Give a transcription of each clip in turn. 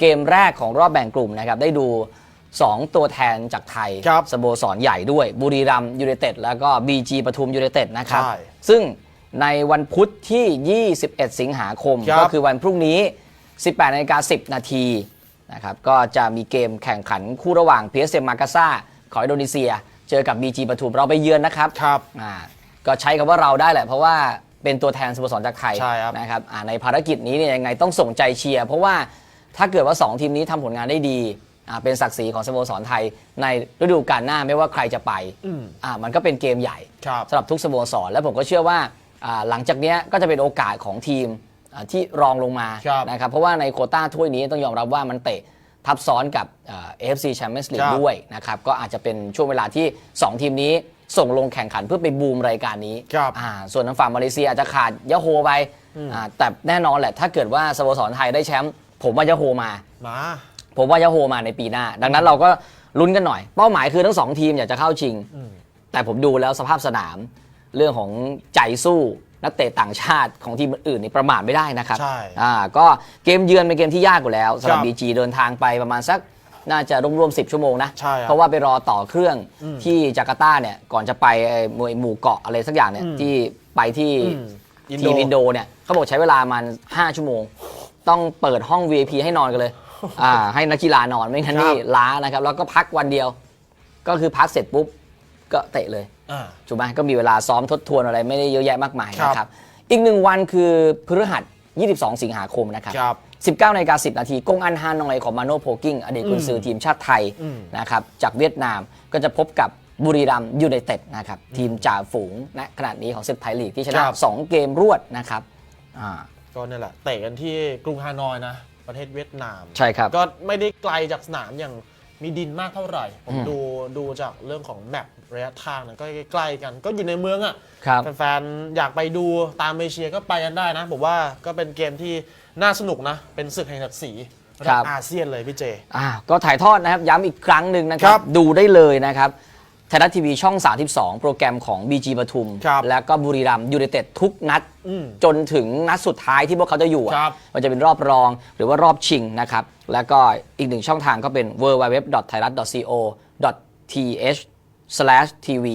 เกมแรกของรอบแบ่งกลุ่มนะครับ ได้ดู 2 ตัวแทนจากไทย ครับสโมสรใหญ่ด้วย บุรีรัมย์ยูไนเต็ดแล้วก็ BG ปทุมยูไนเต็ดนะครับ ใช่ซึ่งในวันพุธที่ 21 สิงหาคม ครับ ก็คือวันพรุ่งนี้ 18นาฬิกา10 นาทีนะครับ ก็จะมีเกมแข่งขันคู่ระหว่าง PSM มากาซาของอินโดนีเซีย เจอกับ BG ปทุมเราไปเยือนนะครับ ครับ อ่าก็ใช้คำว่าเราได้แหละ เพราะว่าเป็นตัวแทนสโมสรจากไทยใช่ครับนะครับอ่าในภารกิจนี้เนี่ยยังไงต้องส่งใจเชียร์ เพราะว่า ถ้าเกิดว่า 2 ทีมนี้ทำผลงานได้ดีอ่าเป็นศักดิ์ศรีของสโมสรไทย ในฤดูกาลหน้าไม่ว่าใครจะไปอืมอ่ามันก็เป็นเกมใหญ่ครับสำหรับทุกสโมสร และผมก็เชื่อว่าอ่าหลังจากเนี้ยก็จะเป็นโอกาสของทีมอ่าที่รองลงมาครับนะครับเพราะว่าในโควต้าถ้วยนี้ต้องยอมรับว่ามันเตะทับซ้อนกับเอ่อ AFC Champions ค League รับด้วยนะครับก็อาจจะเป็นช่วงเวลาที่ 2 ทีมนี้ส่งลงแข่งขันเพื่อไปบูมรายการนี้ครับอ่าส่วนทางฝั่งมาเลเซียอาจจะขาดยะโฮไปอ่าแต่แน่นอนแหละถ้าเกิดว่าสโมสรไทยได้แชมป์ ผมว่ายะโฮมา มา ผมว่ายะโฮมาในปีหน้า ดังนั้นเราก็ลุ้นกันหน่อย เป้าหมายคือทั้งสองทีมอยากจะเข้าชิงแต่ผมดูแล้วสภาพสนาม เรื่องของใจสู้นักเตะต่างชาติของทีมอื่นๆนี่ประมาทไม่ได้นะครับใช่อ่าก็เกมเยือนเป็นเกมที่ยากอยู่แล้วสำหรับครับบีจีเดินทางไปประมาณสักน่าจะรวมๆ10ชั่วโมงนะ ใช่ครับเพราะว่าไปรอต่อเครื่องที่จาการ์ตาเนี่ยก่อนจะไปไอ้หมู่หมู่เกาะอะไรสักอย่างเนี่ยอืมที่ไปที่อืมอินโด ทีมอินโดเนี่ยเขาบอกใช้เวลามัน5ชั่วโมง ต้องเปิดห้อง VIP ให้นอนกันเลย อ่า ให้นักกีฬานอนไม่งั้นครับนี่ล้านะครับ แล้วก็พักวันเดียว ก็คือพักเสร็จปุ๊บก็เตะเลยอ่าถูกไหมก็มีเวลาซ้อมทดทวนอะไรไม่ได้เยอะแยะมากมายครับนะครับ อีกหนึ่งวันคือพฤหัส 22 สิงหาคมนะครับครับ19นาฬิกา10 นาทีกงอันฮานอยของมาโนโพกิ้งอดีตกุนซือทีมชาติไทยอืมนะครับจากเวียดนามก็จะพบกับบุรีรัมย์ยูไนเต็ดนะครับทีมจ่าฝูงณขนาดนี้ของศึกไทยลีกที่ชนะครับ2เกมรวดนะครับ อ่าก็นี่แหละเตะกันที่กรุงฮานอยนะ ประเทศเวียดนาม ใช่ครับ ก็ไม่ได้ไกลจากสนามอย่างมีดินมากเท่าไหร่ ผมอืม ดูดูจากเรื่องของแมประยะทางเนี่ยก็ใกล้ๆกัน ก็อยู่ในเมืองอะ ครับ แฟนๆ อยากไปดูตามเอเชียก็ไปกันได้นะ ผมว่าก็เป็นเกมที่น่าสนุกนะ เป็นศึกแห่งศักดิ์ศรีระดับอาเซียนเลยพี่เจ อ่าก็ถ่ายทอดนะครับ ย้ำอีกครั้งหนึ่งนะคครัรับ บ ดูได้เลยนะครับ ไทยรัฐทีวีช่อง 32 โปรแกรมของ BG ปทุม ครับแล้วก็บุรีรัมย์ยูไนเต็ดทุกนัด อืมจนถึงนัดสุดท้ายที่พวกเขาจะอยู่อะครับ มันจะเป็นรอบรองหรือว่ารอบชิงนะครับ แล้วก็อีกหนึ่งช่องทางก็เป็น www.thairat.co.th/tv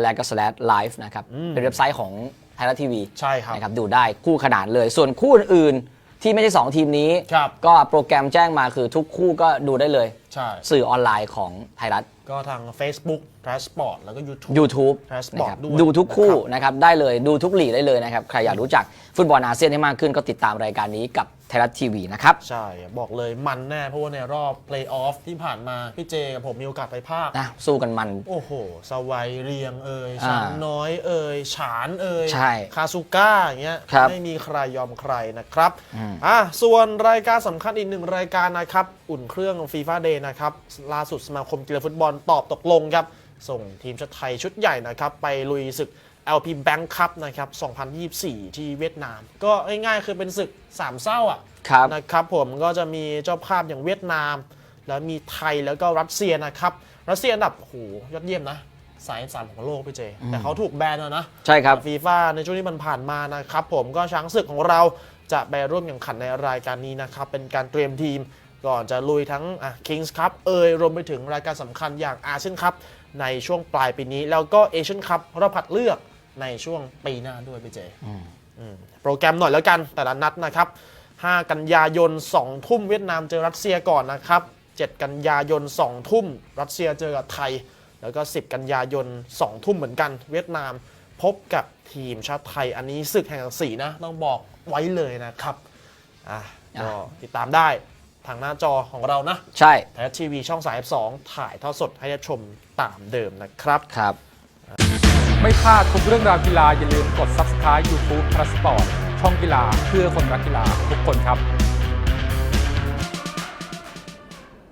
และก็ /live นะครับ เป็นเว็บไซต์ของไทยรัฐทีวีใช่ครับนะครับ ดูได้คู่ขนานเลย ส่วนคู่อื่นๆที่ไม่ใช่ 2 ทีมนี้ ครับ ก็โปรแกรมแจ้งมาคือทุกคู่ก็ดูได้เลย ใช่ สื่อออนไลน์ของไทยรัฐ ก็ทาง Facebook t r a n s p o r t แล้วก็ YouTube YouTube Transport นะครับด้วยดูทุกคู่นะครับนะครับได้เลยดูทุกหลีกได้เลยนะครับ ใครอยากรู้จักฟุตบอลอาเซียนให้มากขึ้นก็ติดตามรายการนี้กับไทยรัฐทีวีนะครับ ใช่ บอกเลยมันแน่ เพราะว่าในรอบเพลย์ออฟที่ผ่านมา พี่เจกับผมมีโอกาสไปภาคนะสู้กันมัน โอ้โห สวัยเรียงเอ่ยอ่าช้างน้อยเอ่ยฉานเอ่ยใช่คาซูก้าอย่างเงี้ยครับไม่มีใครยอมใครนะครับอืมอะส่วนรายการสำคัญอีกหนึ่งรายการนะครับ อุ่นเครื่องฟีฟ่าเดย์นะครับล่าสุดสมาคมกีฬาฟุตบอลตอบตกลงครับ ส่งทีมชาติไทยชุดใหญ่นะครับ ไปลุยศึก LP Bank Cup นะครับ 2024 ที่เวียดนาม ก็ง่ายๆคือเป็นศึกสามเศร้าอะครับนะครับผมก็จะมีเจ้าภาพอย่างเวียดนาม แล้วมีไทยแล้วก็รัสเซียนะครับ รัสเซียอันดับโหยอดเยี่ยมนะสายสามของโลกพี่เจ แต่เขาถูกแบนแล้วนะ ใช่ครับฟีฟ่าในช่วงที่มันผ่านมานะครับ ผมก็ช้างศึกของเราจะไปร่วมแข่งขันในรายการนี้นะครับ เป็นการเตรียมทีม ก่อนจะลุยทั้งอะ Kings Cup เอยรวมไปถึงรายการสำคัญอย่างอาเซียนคัพในช่วงปลายปีนี้ แล้วก็เอเชียนคัพรอบผัดเลือกในช่วงปีหน้าด้วยพี่เจอืมโปรแกรมหน่อยแล้วกันแต่ละนัดนะครับ 5 กันยายน 2 ทุ่มเวียดนามเจอรัสเซียก่อนนะครับ 7 กันยายน 2 ทุ่ม รัสเซียเจอกับไทย แล้วก็ 10 กันยายน 2 ทุ่มเหมือนกัน เวียดนามพบกับทีมชาติไทย อันนี้ศึกแห่งศักดิ์ศรีนะ ต้องบอกไว้เลยนะครับ อะก็ติดตามได้ ทางหน้าจอของเรานะ ใช่ไทยรัฐทีวีช่อง 32 ถ่ายทอดสดให้ได้ชมตามเดิมนะครับ ครับ ไม่พลาดทุกเรื่องราวกีฬาอย่าลืมกด Subscribe YouTube p l u s Sport ช่องกีฬาเพื่อคนรักกีฬาทุกคนครับ